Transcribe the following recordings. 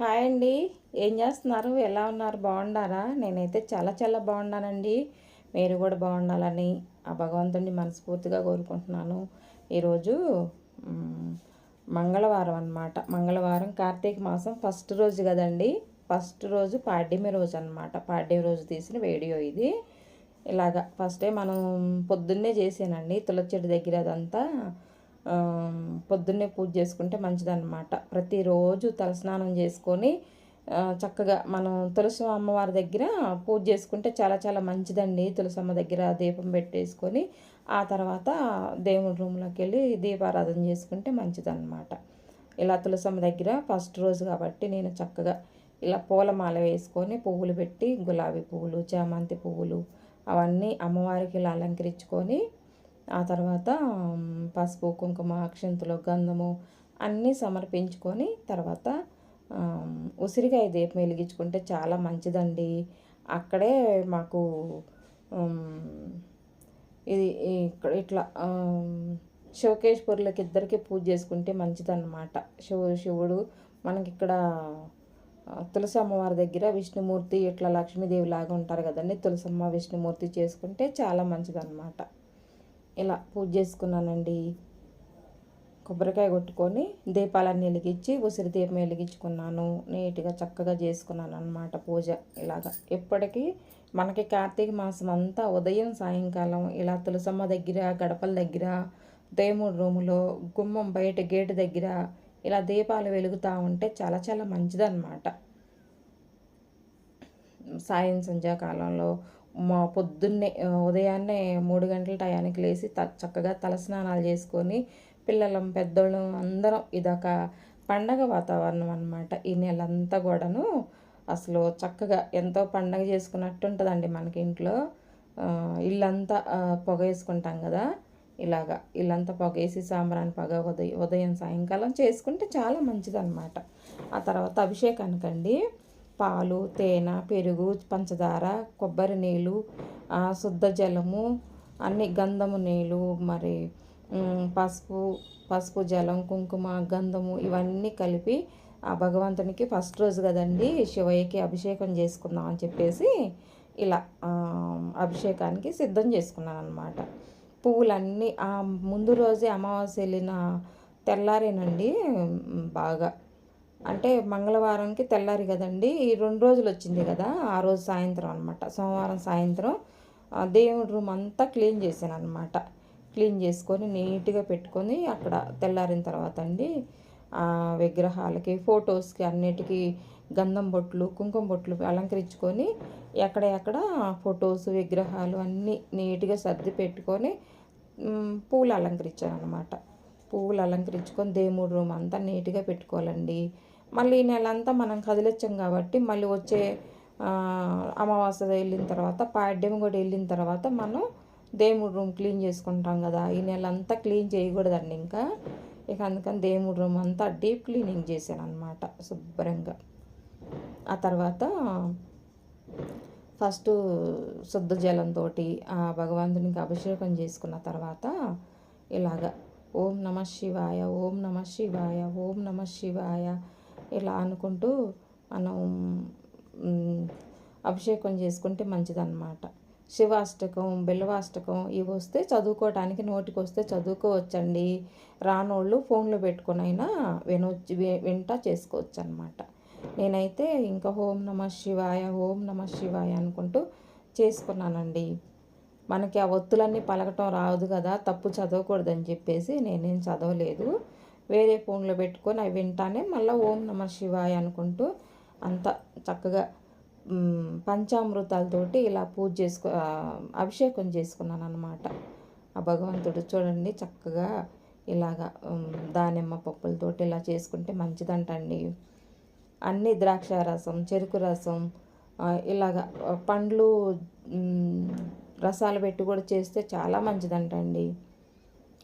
Hi అండి. ఏం చేస్తున్నారు? ఎలా ఉన్నారు? బాగున్నారా? నేనైతే చాలా చాలా బాగున్నానండి. మీరు కూడా బాగుండాలని ఆ భగవంతుడిని మనస్ఫూర్తిగా కోరుకుంటున్నాను. ఈరోజు మంగళవారం అన్నమాట. మంగళవారం కార్తీక మాసం ఫస్ట్ రోజు కదండి. ఫస్ట్ రోజు పాడ్యమి రోజు అన్నమాట. పాడ్యమి రోజు తీసిన వీడియో ఇది. ఇలాగా ఫస్టే మనం పొద్దున్నే చేసానండి. తులసి చెట్టు దగ్గర అదంతా పొద్దున్నే పూజ చేసుకుంటే మంచిదన్నమాట. ప్రతిరోజు తలస్నానం చేసుకొని చక్కగా మనం తులసి అమ్మవారి దగ్గర పూజ చేసుకుంటే చాలా చాలా మంచిదండి. తులసమ్మ దగ్గర దీపం పెట్టేసుకొని ఆ తర్వాత దేవుడి రూమ్లోకి వెళ్ళి దీపారాధన చేసుకుంటే మంచిదన్నమాట. ఇలా తులసమ్మ దగ్గర ఫస్ట్ రోజు కాబట్టి నేను చక్కగా ఇలా పూలమాల వేసుకొని పువ్వులు పెట్టి గులాబీ పువ్వులు చామంతి పువ్వులు అవన్నీ అమ్మవారికి ఇలా అలంకరించుకొని ఆ తర్వాత పసుపు కుంకుమ అక్షంతులు గంధము అన్నీ సమర్పించుకొని తర్వాత ఉసిరికాయ దీపం వెలిగించుకుంటే చాలా మంచిదండి. అక్కడే మాకు ఇది ఇక్కడ ఇట్లా శివకేశ్వరులకి ఇద్దరికి పూజ చేసుకుంటే మంచిదన్నమాట. శివ శివుడు మనకి ఇక్కడ తులసి అమ్మవారి దగ్గర విష్ణుమూర్తి ఇట్లా లక్ష్మీదేవి లాగా ఉంటారు కదండి. తులసమ్మ విష్ణుమూర్తి చేసుకుంటే చాలా మంచిదన్నమాట. ఇలా పూజ చేసుకున్నానండి. కొబ్బరికాయ కొట్టుకొని దీపాలన్నీ వెలిగించి ఉసిరి దీపం వెలిగించుకున్నాను. నీట్గా చక్కగా చేసుకున్నాను అనమాట పూజ ఇలాగా. ఎప్పటికీ మనకి కార్తీక మాసం అంతా ఉదయం సాయంకాలం ఇలా తులసమ్మ దగ్గర గడపల దగ్గర దేవుడి రూములో గుమ్మం బయట గేటు దగ్గర ఇలా దీపాలు వెలుగుతూ ఉంటే చాలా చాలా మంచిదన్నమాట. సాయం సంధ్యాకాలంలో మా పొద్దున్నే ఉదయాన్నే మూడు గంటల టయానికి లేచి త చక్కగా తలస్నానాలు చేసుకొని పిల్లలం పెద్దోళ్ళం అందరం ఇదొక పండగ వాతావరణం అన్నమాట. ఈ నెలంతా కూడాను అసలు చక్కగా ఎంతో పండగ చేసుకున్నట్టు ఉంటుందండి మనకి ఇంట్లో. ఇల్లంతా పొగ వేసుకుంటాం కదా ఇలాగా ఇల్లంతా పొగ వేసి సాంబ్రాన్ని పొగ ఉదయం ఉదయం సాయంకాలం చేసుకుంటే చాలా మంచిదన్నమాట. ఆ తర్వాత అభిషేకానికండి. పాలు తేనె పెరుగు పంచదార కొబ్బరి నీళ్ళు ఆ, శుద్ధ జలము అన్ని గంధము నీళ్ళు మరి పసుపు పసుపు జలం కుంకుమ గంధము ఇవన్నీ కలిపి ఆ భగవంతునికి ఫస్ట్ రోజు కదండి శివయ్యకి అభిషేకం చేసుకుందాం అని చెప్పేసి ఇలా అభిషేకానికి సిద్ధం చేసుకున్నాను అనమాట పువ్వులన్నీ ఆ ముందు రోజే అమావాస్య వెళ్ళిన తెల్లారేనండి బాగా. అంటే మంగళవారంకి తెల్లారి కదండి. ఈ రెండు రోజులు వచ్చింది కదా ఆ రోజు సాయంత్రం అనమాట సోమవారం సాయంత్రం దేవుడి రూమ్ అంతా క్లీన్ చేశాను అనమాట క్లీన్ చేసుకొని నీట్గా పెట్టుకొని అక్కడ తెల్లారిన తర్వాత అండి ఆ విగ్రహాలకి ఫొటోస్కి అన్నిటికీ గంధం బొట్లు కుంకుమ బొట్లు అలంకరించుకొని ఎక్కడ ఎక్కడ ఫొటోస్ విగ్రహాలు అన్నీ నీట్గా సర్ది పెట్టుకొని పూలు అలంకరించాను అనమాట పువ్వులు అలంకరించుకొని దేవుడి రూమ్ అంతా నీట్గా పెట్టుకోవాలండి. మళ్ళీ ఈ నెల అంతా మనం కదిలొచ్చాం కాబట్టి మళ్ళీ వచ్చే అమావాస్య వెళ్ళిన తర్వాత పాడ్యం కూడా వెళ్ళిన తర్వాత మనం దేవుడి రూమ్ క్లీన్ చేసుకుంటాం కదా. ఈ నెల అంతా క్లీన్ చేయకూడదండి ఇంకా. ఇక అందుకని దేవుడి రూమ్ అంతా డీప్ క్లీనింగ్ చేశాను అనమాట శుభ్రంగా. ఆ తర్వాత ఫస్ట్ శుద్ధ జలంతో ఆ భగవంతునికి అభిషేకం చేసుకున్న తర్వాత ఇలాగ. ఓం నమ శివాయ ఓం నమ శివాయ ఓం నమ శివాయ. ఇలా అనుకుంటూ మనం అభిషేకం చేసుకుంటే మంచిదన్నమాట. శివాష్టకం బిల్వాష్టకం ఇవి వస్తే చదువుకోవటానికి నోటికి వస్తే చదువుకోవచ్చండి. రానోళ్ళు ఫోన్లో పెట్టుకునైనా వినొచ్చు వింటా చేసుకోవచ్చు అనమాట నేనైతే ఇంకా ఓం నమ శివాయ ఓం నమ శివాయ అనుకుంటూ చేసుకున్నానండి. మనకి ఆ ఒత్తులన్నీ పలకటం రాదు కదా తప్పు చదవకూడదని చెప్పేసి నేనేం చదవలేదు. వేరే ఫోన్లో పెట్టుకొని అవి వింటానే మళ్ళీ ఓం నమ శివాయ అనుకుంటూ అంత చక్కగా పంచామృతాలతోటి ఇలా పూజ చేసుకో అభిషేకం చేసుకున్నాను అనమాట ఆ భగవంతుడు చూడండి చక్కగా ఇలాగా దానిమ్మ పప్పులతోటి ఇలా చేసుకుంటే మంచిదంటండి. అన్ని ద్రాక్ష రసం చెరుకు రసం ఇలాగ పండ్లు రసాలు పెట్టి కూడా చేస్తే చాలా మంచిదంటండి.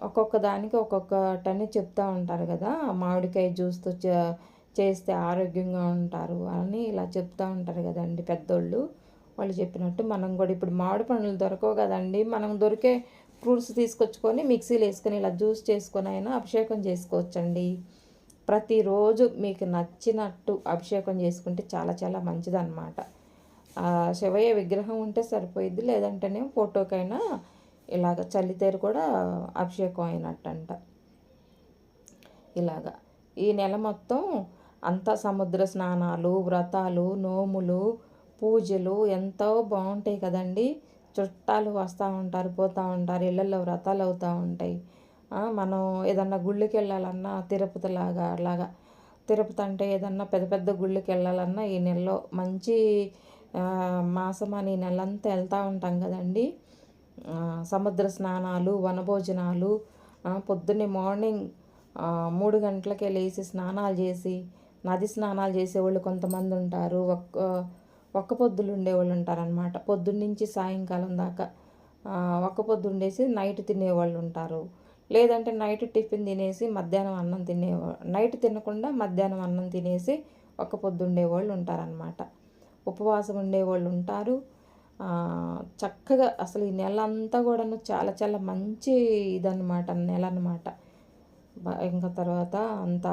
ఒక్కొక్క దానికి ఒక్కొక్కటని చెప్తూ ఉంటారు కదా మామిడికాయ జ్యూస్తో చే- చేస్తే ఆరోగ్యంగా ఉంటారు అని ఇలా చెప్తూ ఉంటారు కదండి పెద్దోళ్ళు. వాళ్ళు చెప్పినట్టు మనం కూడా ఇప్పుడు మామిడి పండ్లు దొరకవు కదండి. మనం దొరికే ఫ్రూట్స్ తీసుకొచ్చుకొని మిక్సీలో వేసుకొని ఇలా జ్యూస్ చేసుకొని అయినా అభిషేకం చేసుకోవచ్చండి. ప్రతిరోజు మీకు నచ్చినట్టు అభిషేకం చేసుకుంటే చాలా చాలా మంచిదన్నమాట. శివయ్య విగ్రహం ఉంటే సరిపోయిద్ది లేదంటేనే ఫోటోకైనా ఇలాగ చల్లితేరు కూడా అభిషేకం అయినట్టంట. ఇలాగా. ఈ నెల మొత్తం అంతా సముద్ర స్నానాలు వ్రతాలు నోములు పూజలు ఎంతో బాగుంటాయి కదండి. చుట్టాలు వస్తూ ఉంటారు పోతూ ఉంటారు ఇళ్ళల్లో వ్రతాలు అవుతూ ఉంటాయి. మనం ఏదన్నా గుళ్ళకి వెళ్ళాలన్నా తిరుపతి లాగా అలాగా. తిరుపతి అంటే ఏదన్నా పెద్ద పెద్ద గుళ్ళకి వెళ్ళాలన్నా ఈ నెలలో మంచి మాసం అని నెలంతా వెళ్తూ ఉంటాం కదండి. సముద్ర స్నానాలు వనభోజనాలు పొద్దున్నే మార్నింగ్ మూడు గంటలకే లేచి స్నానాలు చేసి నది స్నానాలు చేసేవాళ్ళు కొంతమంది ఉంటారు. ఒక్క ఒక్క పొద్దులు ఉండేవాళ్ళు ఉంటారనమాట పొద్దున్నుంచి సాయంకాలం దాకా ఒక్క పొద్దు ఉండేసి నైట్ తినేవాళ్ళు ఉంటారు. లేదంటే నైట్ టిఫిన్ తినేసి మధ్యాహ్నం అన్నం తినేవాళ్ళు నైట్ తినకుండా మధ్యాహ్నం అన్నం తినేసి ఒక్క పొద్దు ఉండేవాళ్ళు ఉంటారనమాట ఉపవాసం ఉండేవాళ్ళు ఉంటారు. చక్కగా అసలు ఈ నెల అంతా కూడాను చాలా చాలా మంచి ఇదన్నమాట నెల అనమాట ఇంకా తర్వాత అంతా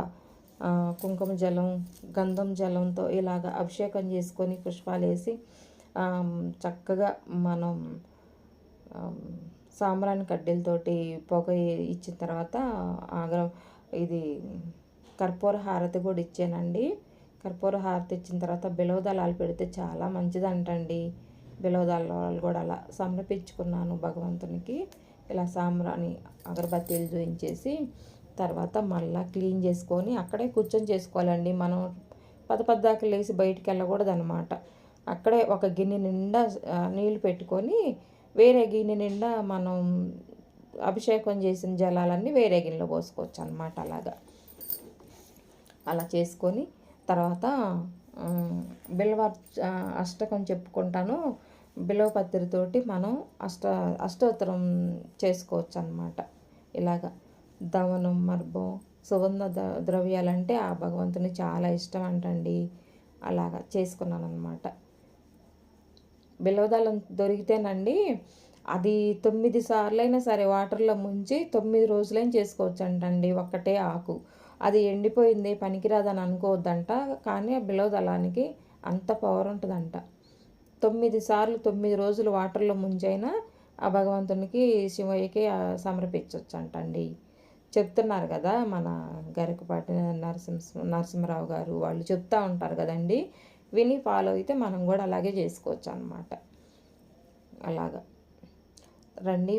కుంకుమ జలం గంధం జలంతో ఇలాగ అభిషేకం చేసుకొని పుష్పాలు వేసి చక్కగా మనం సాంబ్రాణి కడ్డీలతోటి పొగ ఇచ్చిన తర్వాత ఆగ్ర ఇది కర్పూర హారతి కూడా ఇచ్చానండి. కర్పూర హారతి ఇచ్చిన తర్వాత బిలవదళాలు పెడితే చాలా మంచిదంటండి. బిలవదళాలు కూడా అలా సమర్పించుకున్నాను భగవంతునికి. ఇలా సాంబ్రాణి అగరబత్తీలు చూయించేసి తర్వాత మళ్ళీ క్లీన్ చేసుకొని అక్కడే కూర్చొని చేసుకోవాలండి. మనం పద పద్దాకి లేచి బయటికి వెళ్ళకూడదు అనమాట అక్కడే ఒక గిన్నె నిండా నీళ్ళు పెట్టుకొని వేరే గిన్నె నిండా మనం అభిషేకం చేసిన జలాలన్నీ వేరే గిన్నెలో పోసుకోవచ్చు అనమాట అలాగా. అలా చేసుకొని తర్వాత బిల్వ అష్టకం చెప్పుకుంటాను. బిల్వపత్రితోటి మనం అష్ట అష్టోత్తరం చేసుకోవచ్చు అనమాట ఇలాగా దవనం మర్భం సుగంధ ద్రవ్యాలంటే ఆ భగవంతుని చాలా ఇష్టం అంటండి. అలాగా చేసుకున్నాను అనమాట దొరికితేనండి అది తొమ్మిది సార్లైనా సరే వాటర్లో ముంచి తొమ్మిది రోజులైనా చేసుకోవచ్చు అంటండి ఒక్కటే ఆకు. అది ఎండిపోయింది పనికిరాదని అనుకోవద్దంట కానీ ఆ బిలవదళానికి అంత పవర్ ఉంటుందంట. తొమ్మిది సార్లు తొమ్మిది రోజులు వాటర్లో ముంచైనా ఆ భగవంతునికి శివయ్యకి సమర్పించవచ్చు అంటండి చెప్తున్నారు కదా మన గరికపాటి నరసింహ నరసింహరావు గారు వాళ్ళు చెప్తూ ఉంటారు కదండి. విని ఫాలో అయితే మనం కూడా అలాగే చేసుకోవచ్చు అనమాట అలాగా. రండి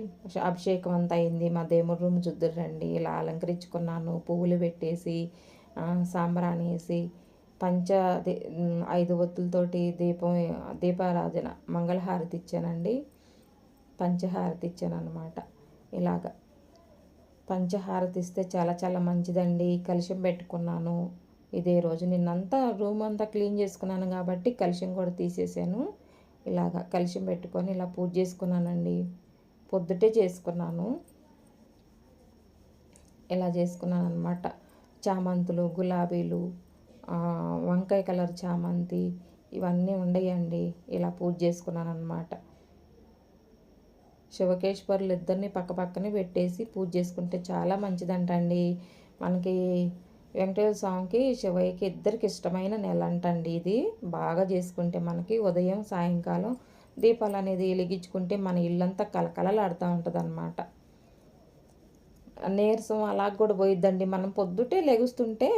అభిషేకం అంతా అయింది మా దేముడు రూమ్ చూద్దరు రండి ఇలా అలంకరించుకున్నాను పువ్వులు పెట్టేసి సాంబ్రాణి వేసి పంచ ఐదు ఒత్తులతోటి దీపం దీపారాధన మంగళహారతి ఇచ్చానండి. పంచహారతి ఇచ్చాను అనమాట ఇలాగ. పంచహారతి ఇస్తే చాలా చాలా మంచిదండి. కలుషం పెట్టుకున్నాను. ఇదే రోజు నిన్నంతా రూమ్ అంతా క్లీన్ చేసుకున్నాను కాబట్టి కలుషం కూడా తీసేసాను. ఇలాగ కలుషం పెట్టుకొని ఇలా పూజ చేసుకున్నానండి. పొద్దుటే చేసుకున్నాను. ఇలా చేసుకున్నాను అనమాట చామంతులు గులాబీలు వంకాయ కలర్ చామంతి ఇవన్నీ ఉండయండి. ఇలా పూజ చేసుకున్నాను అనమాట శివకేశ్వరులు ఇద్దరిని పక్క పక్కనే పెట్టేసి పూజ చేసుకుంటే చాలా మంచిదంటండి. మనకి వెంకటేశ్వర స్వామికి శివయ్యకి ఇద్దరికి ఇష్టమైన నెల అంటండి ఇది. బాగా చేసుకుంటే మనకి ఉదయం సాయంకాలం దీపాలు అనేది వెలిగించుకుంటే మన ఇల్లంతా కలకలలాడుతూ ఉంటుంది అనమాట నీరసం అలా కూడా పోయిద్దండి. మనం పొద్దుటే లెగుస్తుంటే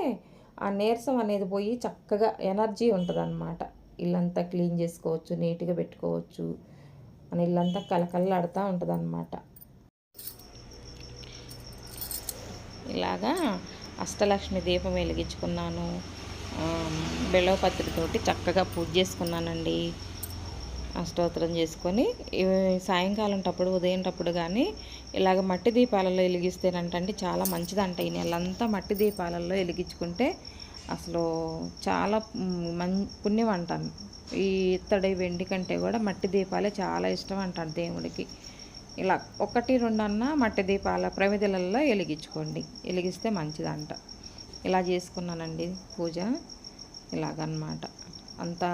ఆ నీరసం అనేది పోయి చక్కగా ఎనర్జీ ఉంటుంది అనమాట ఇల్లంతా క్లీన్ చేసుకోవచ్చు నీట్గా పెట్టుకోవచ్చు మన ఇల్లంతా కలకల్లాడుతూ ఉంటుంది అనమాట ఇలాగా అష్టలక్ష్మి దీపం వెలిగించుకున్నాను. బెల్లవపత్రితోటి చక్కగా పూజ చేసుకున్నానండి. అష్టోత్తరం చేసుకొని సాయంకాలం టప్పుడు ఉదయం టప్పుడు కానీ ఇలాగ మట్టి దీపాలలో వెలిగిస్తేనంటే చాలా మంచిదంట. ఈ నెలంతా మట్టి దీపాలలో వెలిగించుకుంటే అసలు చాలా మం పుణ్యం అంటాను ఈ ఇత్తడి వెండి కంటే కూడా మట్టి దీపాలే చాలా ఇష్టం అంటారు దేవుడికి. ఇలా ఒకటి రెండు అన్న మట్టి దీపాల ప్రమిదలలో వెలిగించుకోండి. వెలిగిస్తే మంచిదంట. ఇలా చేసుకున్నానండి పూజ. ఇలాగనమాట. అంతా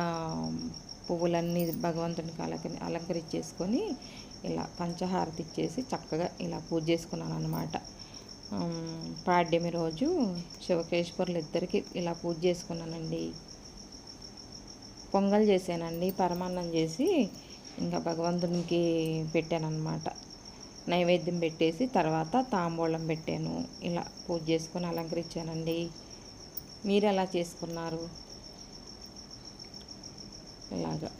పువ్వులన్నీ భగవంతునికి అలంకరి అలంకరించేసుకొని ఇలా పంచహారతి ఇచ్చేసి చక్కగా ఇలా పూజ చేసుకున్నాను అనమాట పాడ్యమి రోజు శివకేశ్వరులు ఇద్దరికి ఇలా పూజ చేసుకున్నానండి. పొంగల్ చేశానండి పరమాన్నం చేసి ఇంకా భగవంతునికి పెట్టానన్నమాట. నైవేద్యం పెట్టేసి తర్వాత తాంబూలం పెట్టాను. ఇలా పూజ చేసుకొని అలంకరించానండి. మీరు ఎలా చేసుకున్నారు? ఇలాగా.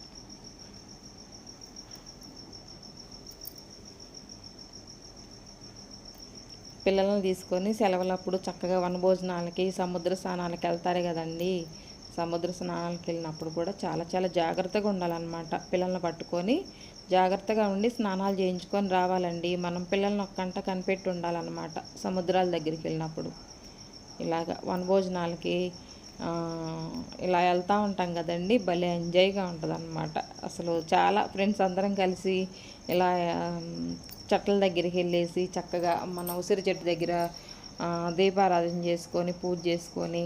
పిల్లలను తీసుకొని సెలవులప్పుడు చక్కగా వనభోజనాలకి సముద్ర స్నానాలకి వెళ్తారు కదండి. సముద్ర స్నానాలకు వెళ్ళినప్పుడు కూడా చాలా చాలా జాగ్రత్తగా ఉండాలన్నమాట. పిల్లల్ని పట్టుకొని జాగ్రత్తగా ఉండి స్నానాలు చేయించుకొని రావాలండి. మనం పిల్లల్ని ఒక్కంట కనిపెట్టి ఉండాలన్నమాట. సముద్రాల దగ్గరికి వెళ్ళినప్పుడు. ఇలాగ వనభోజనాలకి ఇలా వెళ్తూ ఉంటాం కదండి. భలే ఎంజాయ్గా ఉంటుంది అనమాట అసలు చాలా ఫ్రెండ్స్ అందరం కలిసి ఇలా చెట్ల దగ్గరికి వెళ్ళేసి చక్కగా మన ఉసిరి చెట్టు దగ్గర దీపారాధన చేసుకొని పూజ చేసుకొని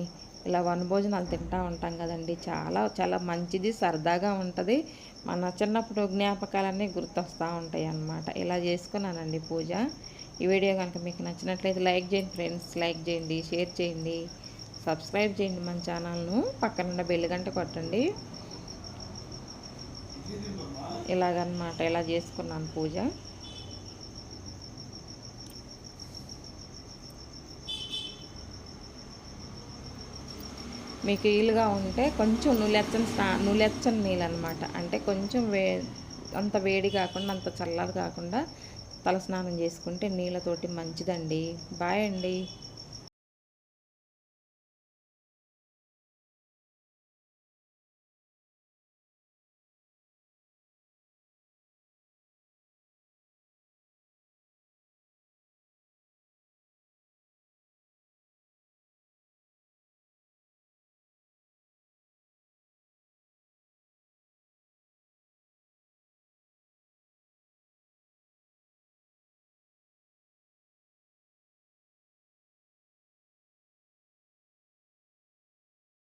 ఇలా వనభోజనాలు తింటూ ఉంటాం కదండి. చాలా చాలా మంచిది సరదాగా ఉంటుంది. మన చిన్నప్పుడు జ్ఞాపకాలన్నీ గుర్తొస్తూ ఉంటాయి అన్నమాట ఇలా చేసుకున్నానండి పూజ. ఈ వీడియో కనుక మీకు నచ్చినట్లయితే లైక్ చేయండి ఫ్రెండ్స్. లైక్ చేయండి షేర్ చేయండి. సబ్స్క్రైబ్ చేయండి మన ఛానల్ను. పక్కన బెల్ గంట కొట్టండి. ఇలాగనమాట ఇలా చేసుకున్నాను పూజ. మీకు వీలుగా ఉంటే కొంచెం నులెచ్చని స్నా నులెచ్చని నీళ్ళు అనమాట అంటే కొంచెం వే అంత వేడి కాకుండా అంత చల్లది కాకుండా తలస్నానం చేసుకుంటే నీళ్ళతోటి మంచిదండి. బాయ్ అండి.